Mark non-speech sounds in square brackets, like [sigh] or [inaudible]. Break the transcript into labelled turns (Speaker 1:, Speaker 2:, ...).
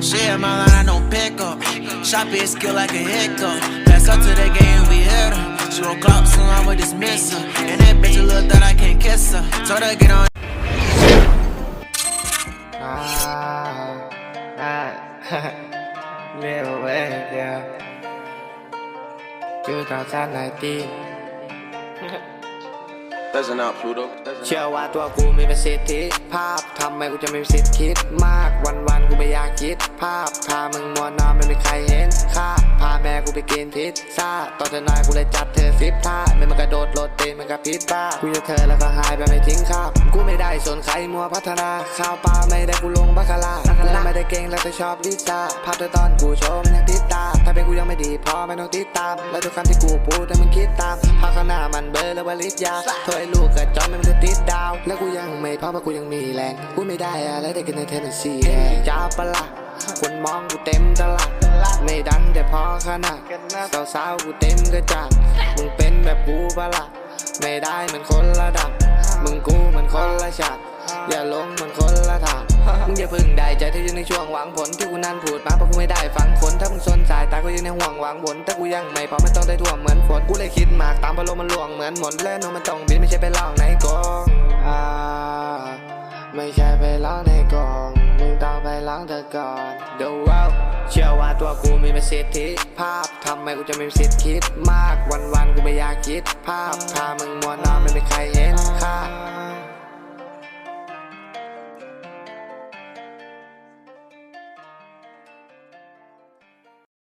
Speaker 1: She hit my line, I don't pick up. Shot bitch, skill like a hiccup. Pass up to the game, we hit her. She don't clock soon, I'ma dismiss her. And that bitch, a little that I can't kiss her. Told her, get on.
Speaker 2: Ah, ah, [laughs] real way, yeah. 2019. [laughs] เว้ยเดียวคือต่อจากไหนตี
Speaker 3: That's not Pluto.
Speaker 2: เชื่อว่าตัวกูมีประสิทธิภาพทำไมกูจะไม่มีสิทธิ์คิดมากวันวันๆกูไม่อยากคิด ภาพพามึงมัวนอนไม่มีใครเห็นค่าพาแม่กูไปกินพิซซ่าตอนเธอน้อยกูเลยจัดเธอสิบท่าไม่มันกระโดดโลดเต้นมันกระพริบบ้ากูจะเธอแล้วก็หายไปไม่ทิ้งคาบกูไม่ได้สนใครมัวพัฒนาข้าวปลาไม่ได้กูลงบัคาร่าไม่ได้เก่งแล้วแต่ชอบลิซ่าภาพเธอตอนกูชมนยังติ ถ้าเป็นกูยังไม่ดีพอไม่ต้องติดตาม และทุกคำที่กูพูดให้มึงคิดตามภาพข้างหน้ามันเบลอแล้ววลิศยาโทษไอ้ลูกกระจอกไม่มันจะติดดาว แล้วกูยังไม่พอเพราะกูยังมีแรงกูไม่ได้อะไรได้กันในเทนเนสซีแดงจ้าปะละคนมองกูเต็มตลาดไม่ดังแต่พอขนาดสาวๆกูเต็มกระจัดมึงเป็นแบบกูปะละไม่ได้เหมือนคนระดับ มึงกูเหมือนคนละชาติอย่าลงเหมือนคนละทางมึงอย่าพึ่งได้ใจที่อยู่ในช่วงหวังผลที่กูนั่นพูดมาเพราะกูไม่ได้ฟังผลถ้ามึงสนสายตา กูยังในห่วงหวังผลแต่กูยังไม่พอไม่ต้องได้ท่วมเหมือนฝนกูเลยคิดมากตามพะโลมันหลวงเหมือนหมดและนมมันต้องบินไม่ใช่ไปลองในกองอ่าไม่ใช่ไปลองในกองมึงต้องไปลองเธอก่อนเดี๋ยวว้าเชื่อว่าตัวกูมีประสิทธิภาพทำไมกูจะไม่มีสิทธิ์คิดมากวันวันๆกูไม่อยากคิดภาพพามึงมัวนอนไม่มีใครเห็นค่า